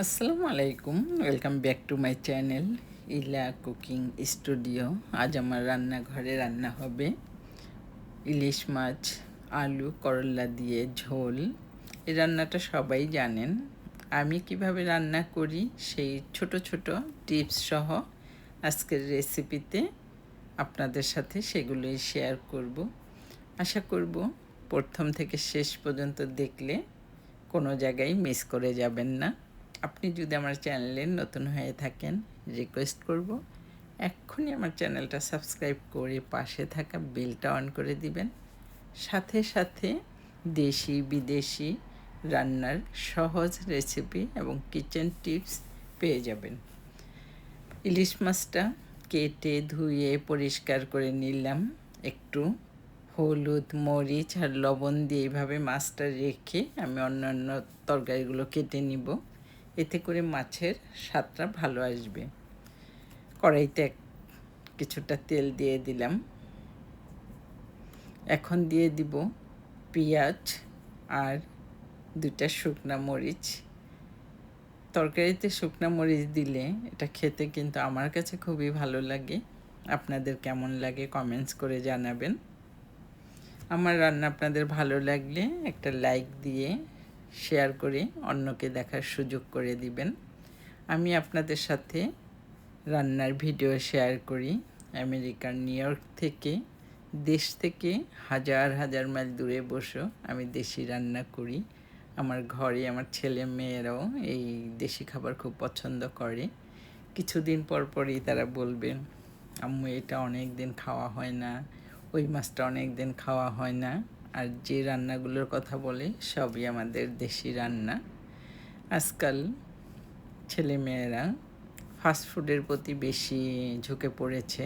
আসসালামু আলাইকুম welcome back to my channel Ila cooking studio আজ আমার রান্নাঘরে রান্না হবে ইলিশ মাছ, আলু, করলা দিয়ে ঝোল। এই রান্নাটা সবাই জানেন। আমি কীভাবে রান্না করি, সেই ছোট ছোট টিপস সহ আজকের রেসিপিতে আপনাদের সাথে সেগুলোই শেয়ার করব। আশা করব প্রথম থেকে শেষ পর্যন্ত দেখলে কোনো জায়গায় মিস করে যাবেন না। আপনি যদি আমার চ্যানেলে নতুন হয়ে থাকেন রিকোয়েস্ট করব, এক্ষুনি আমার চ্যানেলটা সাবস্ক্রাইব করে পাশে থাকা বেলটা অন করে দিবেন। সাথে সাথে দেশি, বিদেশি রান্নার সহজ রেসিপি এবং কিচেন টিপস পেয়ে যাবেন। ইলিশ মাছটা কেটে, ধুয়ে, পরিষ্কার করে নিলাম। একটু হলুদ, মরিচ আর লবণ দিয়ে এইভাবে মাছটা রেখে আমি অন্যান্য তরকারিগুলো কেটে নিব। এতে করে মাছের স্বাদটা ভালো আসবে। কড়াইতে কিছুটা তেল দিয়ে দিলাম। এখন দিয়ে দিব পেঁয়াজ আর দুটা শুকনা মরিচ। তরকারিতে শুকনা মরিচ দিলে এটা খেতে কিন্তু আমার কাছে খুবই ভালো লাগে। আপনাদের কেমন লাগে কমেন্টস করে জানাবেন। আমার রান্না আপনাদের ভালো লাগলে একটা লাইক দিয়ে শেয়ার করে, অন্যকে দেখার সুযোগ করে দিবেন। আমি আপনাদের সাথে রান্নার ভিডিও শেয়ার করি। আমেরিকার নিউ ইয়র্ক থেকে, দেশ থেকে হাজার হাজার মাইল দূরে বসে আমি দেশি রান্না করি। আমার ঘরে আমার ছেলে মেয়েরাও এই দেশি খাবার খুব পছন্দ করে। কিছুদিন পর পরই তারা বলবেন আম্মু, এটা অনেক দিন খাওয়া হয় না। ওই মাছটা অনেক দিন খাওয়া হয় না। আর যে রান্নাগুলোর কথা বলে, সবই আমাদের দেশি রান্না। আজকাল ছেলেমেয়েরা ফাস্টফুডের প্রতি বেশি ঝুঁকে পড়েছে।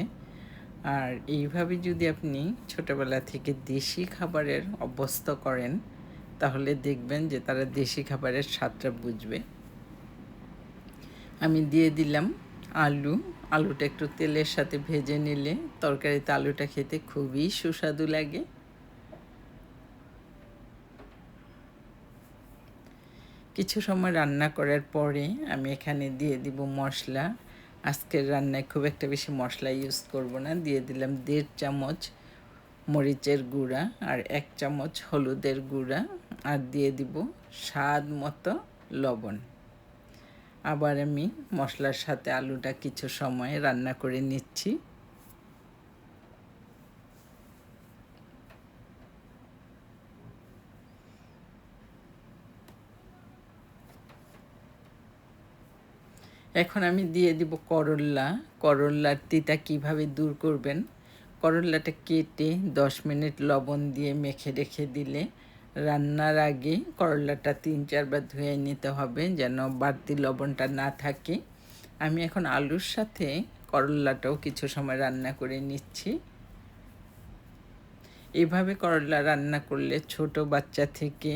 আর এইভাবে যদি আপনি ছোটোবেলা থেকে দেশি খাবারের অভ্যস্ত করেন, তাহলে দেখবেন যে তারা দেশি খাবারের স্বাদটা বুঝবে। আমি দিয়ে দিলাম আলু। আলুটা একটু তেলের সাথে ভেজে নিলে তরকারিতে আলুটা খেতে খুবই সুস্বাদু লাগে। কিছু সময় রান্না করার পরে আমি এখানে দিয়ে দিব মশলা। আজকের রান্নায় খুব একটা বেশি মশলা ইউজ করব না। দিয়ে দিলাম দেড় চামচ মরিচের গুঁড়া আর এক চামচ হলুদের গুঁড়া আর দিয়ে দিব স্বাদ মতো লবণ। আবার আমি মশলার সাথে আলুটা কিছু সময় রান্না করে নিচ্ছি। এখন আমি দিয়ে দিব করল্লা। করল্লার তিতা কীভাবে দূর করবেন? করল্লাটা কেটে দশ মিনিট লবণ দিয়ে মেখে রেখে দিলে রান্নার আগে করল্লাটা তিন চারবার ধুয়ে নিতে হবে যেন বাড়তি লবণটা না থাকে। আমি এখন আলুর সাথে করল্লাটাও কিছু সময় রান্না করে নিচ্ছি। এভাবে করলা রান্না করলে ছোট বাচ্চা থেকে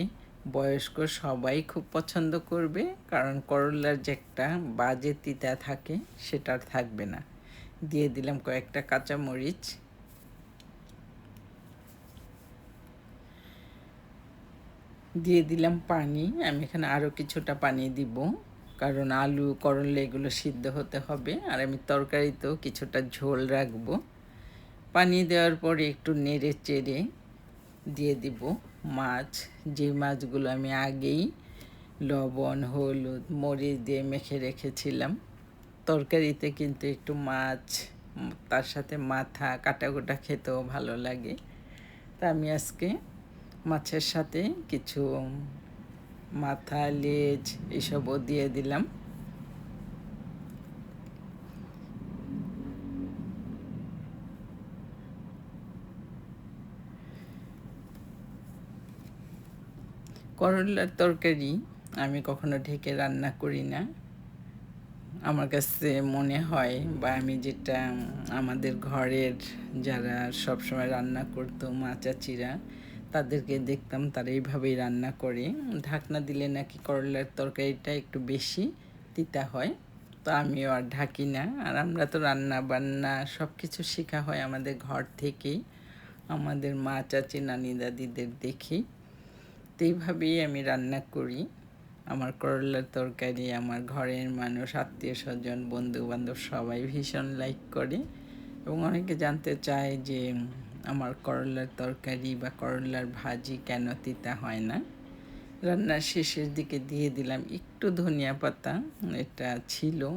বয়স্ক সবাই খুব পছন্দ করবে, কারণ করলার যে একটা বাজে তিতা থাকে সেটা আর থাকবে না। দিয়ে দিলাম কয়েকটা কাঁচা মরিচ দিয়ে দিলাম পানি। আমি এখানে আরও কিছুটা পানি দিব, কারণ আলু, করলা এগুলো সিদ্ধ হতে হবে, আর আমি তরকারিতেও কিছুটা ঝোল রাখব। পানি দেওয়ার পরে একটু নেড়ে চেড়ে দিয়ে দিব। মাছ, যে মাছগুলো আমি আগেই লবণ, হলুদ, মরিচ দিয়ে মেখে রেখেছিলাম। তরকারিতে কিন্তু একটু মাছ, তার সাথে মাথা, কাটাকুটা খেতেও ভালো লাগে। তা আমি আজকে মাছের সাথে কিছু মাথা, লেজ এসবও দিয়ে দিলাম। করলার তরকারি আমি কখনো ঢেকে রান্না করি না। আমার কাছে মনে হয় বা আমি যেটা, আমাদের ঘরের যারা সবসময় রান্না করতো মা চাচিরা, তাদেরকে দেখতাম তারা এইভাবেই রান্না করে। ঢাকনা দিলে নাকি করলার তরকারিটা একটু বেশি তিতা হয়, তো আমিও আর ঢাকি না। আর আমরা তো রান্না বান্না সব কিছু শেখা হয় আমাদের ঘর থেকেই। আমাদের মা, চাচি, নানি, দাদিদের দেখি এইভাবেই আমি রান্না করি। আমার করলার তরকারি, আমার ঘরের মানুষ, আত্মীয় স্বজন বন্ধু বান্ধব সবাই ভীষণ লাইক করে। এবং অনেকে জানতে চায় যে, আমার করলার তরকারি বা করলার ভাজি কেন তিতা হয় না? রান্নার শেষের দিকে দিয়ে দিলাম একটু ধনিয়া পাতা, এটা ছিল।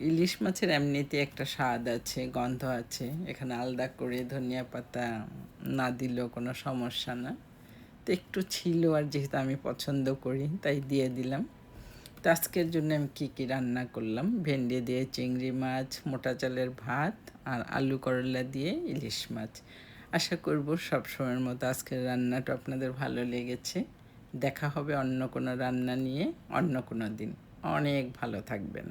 ইলিশ মাছের এমনিতে একটা স্বাদ আছে, গন্ধ আছে। এখানে আলাদা করে ধনিয়া পাতা না দিলেও কোনো সমস্যা না। তো একটু ছিল আর যেহেতু আমি পছন্দ করি, তাই দিয়ে দিলাম। তো আজকের জন্য আমি কী কী রান্না করলাম? ভেন্ডি দিয়ে চিংড়ি মাছ, মোটা চালের ভাত আর আলু করলা দিয়ে ইলিশ মাছ। আশা করব সব সময়ের মতো আজকের রান্নাটা আপনাদের ভালো লেগেছে। দেখা হবে অন্য কোনো রান্না নিয়ে অন্য কোনো দিন। অনেক ভালো থাকবেন।